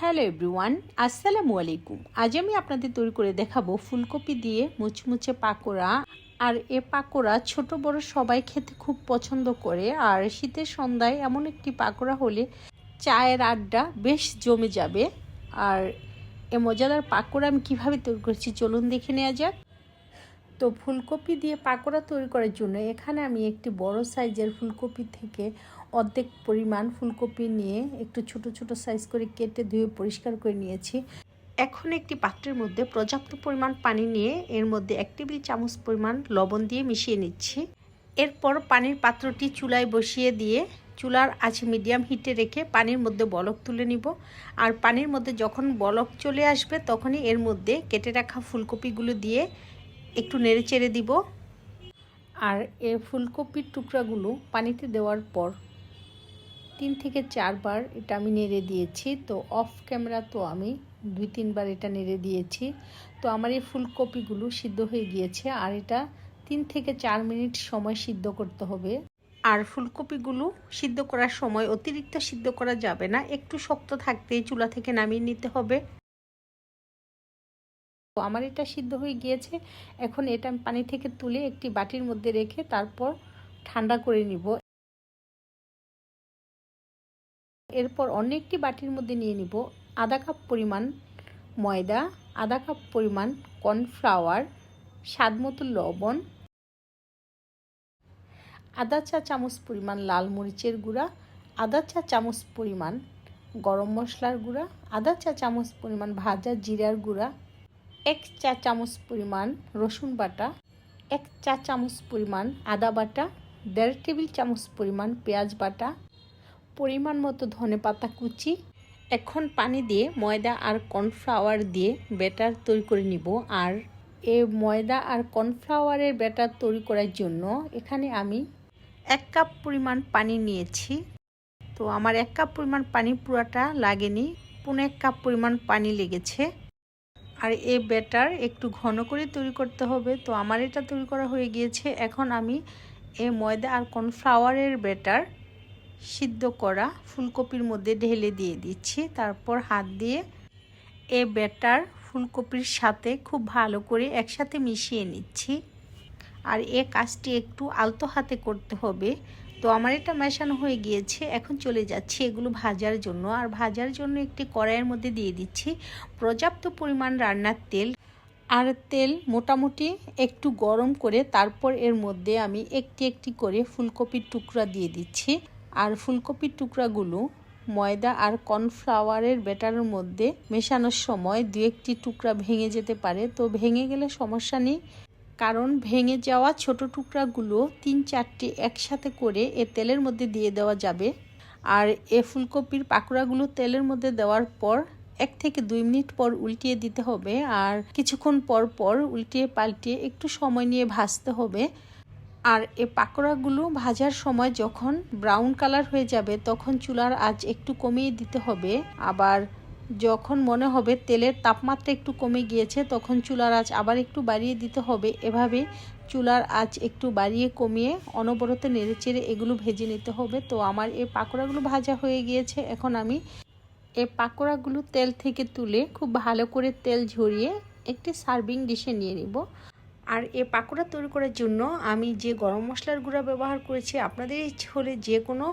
Hello everyone, আসসালামু আলাইকুম। আজ আমি আপনাদের তৈরি করে দেখাবো ফুলকপি দিয়ে মুচমুচে পাকোড়া। আর এ পাকোড়া ছোট বড় সবাই খেতে খুব পছন্দ করে। আর শীতের সন্ধ্যায় এমন একটি পাকোড়া হলে চায়ের আড্ডা বেশ জমে যাবে। আর এ মজাদার পাকোড়া আমি কীভাবে তৈরি করছি চলুন দেখে নেওয়া যাক। তো ফুলকপি দিয়ে পাকোড়া তৈরি করার জন্য এখানে আমি একটি বড় সাইজের ফুলকপি থেকে অর্ধেক পরিমাণ ফুলকপি নিয়ে একটু ছোট ছোট সাইজ করে কেটে ধুয়ে পরিষ্কার করে নিয়েছি। এখন একটি পাত্রের মধ্যে পর্যাপ্ত পরিমাণ পানি নিয়ে এর মধ্যে এক টেবিল চামচ পরিমাণ লবণ দিয়ে মিশিয়ে নিচ্ছি। এরপর পানির পাত্রটি চুলায় বসিয়ে দিয়ে চুলার আছে মিডিয়াম হিটে রেখে পানির মধ্যে বলক তুলে নিব। আর পানির মধ্যে যখন বলক চলে আসবে তখনই এর মধ্যে কেটে রাখা ফুলকপিগুলো দিয়ে একটু নেড়ে চেড়ে দিব। আর এ ফুলকপির টুকরাগুলো পানিতে দেওয়ার পর তিন থেকে চারবার এটা আমি নেড়ে দিয়েছি। তো অফ ক্যামেরা তো আমি দুই, তিনবার এটা নেড়ে দিয়েছি। তো আমার এই ফুলকপিগুলো সিদ্ধ হয়ে গিয়েছে আর এটা তিন থেকে চার মিনিট সময় সিদ্ধ করতে হবে। আর ফুলকপিগুলো সিদ্ধ করার সময় অতিরিক্ত সিদ্ধ করা যাবে না। একটু শক্ত থাকতেই চুলা থেকে নামিয়ে নিতে হবে। তো আমার এটা সিদ্ধ হয়ে গিয়েছে। এখন এটা আমি পানি থেকে তুলে একটি বাটির মধ্যে রেখে তারপর ঠান্ডা করে নিব। এরপর অন্য একটি বাটির মধ্যে নিয়ে নিব আধা কাপ পরিমাণ ময়দা, আধা কাপ পরিমাণ কর্নফ্লাওয়ার, স্বাদ মতো লবণ, আধা চা চামচ পরিমাণ লাল মরিচের গুঁড়া, আধা চা চামচ পরিমাণ গরম মশলার গুঁড়া, আধা চা চামচ পরিমাণ ভাজা জিরার গুঁড়া এক চা চামচ পরিমাণ রসুন বাটা, এক চা চামচ পরিমাণ আদা বাটা, দেড় টেবিল চামচ পরিমাণ পেঁয়াজ বাটা, পরিমাণ মতো ধনে পাতা কুচি। এখন পানি দিয়ে ময়দা আর কর্নফ্লাওয়ার দিয়ে ব্যাটার তৈরি করে নিব। আর এ ময়দা আর কর্নফ্লাওয়ারের ব্যাটার তৈরি করার জন্য এখানে আমি এক কাপ পরিমাণ পানি নিয়েছি। তো আমার এক কাপ পরিমাণ পানি পুরাটা লাগেনি, পুনে এক কাপ পরিমাণ পানি লেগেছে। আর এ ব্যাটার একটু ঘন করে তৈরি করতে হবে। তো আমার এটা তৈরি করা হয়ে গিয়েছে। এখন আমি এ ময়দা আর কর্নফ্লাওয়ারের ব্যাটার সিদ্ধ করা ফুলকপির মধ্যে ঢেলে দিয়ে দিচ্ছি। তারপর হাত দিয়ে এ ব্যাটার ফুলকপির সাথে খুব ভালো করে একসাথে মিশিয়ে নিচ্ছি। আর এ কাজটি একটু আলতো হাতে করতে হবে। তো আমার এটা মেশানো হয়ে গিয়েছে, এখন চলে যাচ্ছি এগুলো ভাজার জন্য। আর ভাজার জন্য একটি কড়াইয়ের মধ্যে দিয়ে দিচ্ছি পর্যাপ্ত পরিমাণ রান্নার তেল। আর তেল মোটামুটি একটু গরম করে তারপর এর মধ্যে আমি একটি একটি করে ফুলকপির টুকরা দিয়ে দিচ্ছি। আর ফুলকপির টুকরাগুলো ময়দা আর কর্নফ্লাওয়ারের ব্যাটারের মধ্যে মেশানোর সময় দু একটি টুকরা ভেঙে যেতে পারে। তো ভেঙে গেলে সমস্যা নেই। কারণ ভেঙে যাওয়া ছোট টুকরাগুলো তিন চারটি একসাথে করে এ তেলের মধ্যে দিয়ে দেওয়া যাবে। আর এ ফুলকপির পাকোড়াগুলো তেলের মধ্যে দেওয়ার পর এক থেকে দুই মিনিট পর উল্টিয়ে দিতে হবে আর কিছুক্ষণ পর পর উল্টিয়ে পাল্টিয়ে একটু সময় নিয়ে ভাজতে হবে। আর এ পাকোড়াগুলো ভাজার সময় যখন ব্রাউন কালার হয়ে যাবে তখন চুলার আঁচ একটু কমিয়ে দিতে হবে। আবার যখন মনে হবে তেলের তাপমাত্রা একটু কমে গিয়েছে, তখন চুলার আঁচ আবার একটু বাড়িয়ে দিতে হবে। এভাবে চুলার আঁচ একটু বাড়িয়ে কমিয়ে অনবরত নেড়ে চেড়ে এগুলো ভেজে নিতে হবে। তো আমার এই পাকোড়াগুলো ভাজা হয়ে গিয়েছে। এখন আমি এই পাকোড়াগুলো তেল থেকে তুলে খুব ভালো করে তেল ঝরিয়ে একটি সার্ভিং ডিশে নিয়ে নিব। আর এ পাকোড়া তৈরি করার জন্য আমি যে গরম মশলার গুঁড়া ব্যবহার করেছি, আপনাদের ইচ্ছে হলে যে কোনো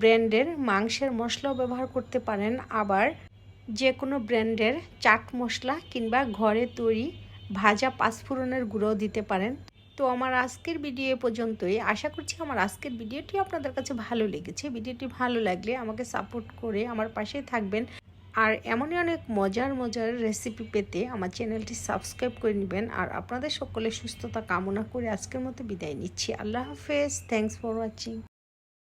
ব্র্যান্ডের মাংসের মশলাও ব্যবহার করতে পারেন। আবার যে কোনো ব্র্যান্ডের চাট মশলা কিংবা ঘরে তৈরি ভাজা পাঁচফোড়নের গুঁড়োও দিতে পারেন। তো আমার আজকের ভিডিও পর্যন্তই। আশা করছি আমার আজকের ভিডিওটি আপনাদের কাছে ভালো লেগেছে। ভিডিওটি ভালো লাগলে আমাকে সাপোর্ট করে আমার পাশেই থাকবেন। আর এমনই অনেক মজার মজার রেসিপি পেতে আমার চ্যানেলটি সাবস্ক্রাইব করে নেবেন। আর আপনাদের সকলের সুস্থতা কামনা করে আজকের মতো বিদায় নিচ্ছি। আল্লাহ হাফেজ। Thanks for watching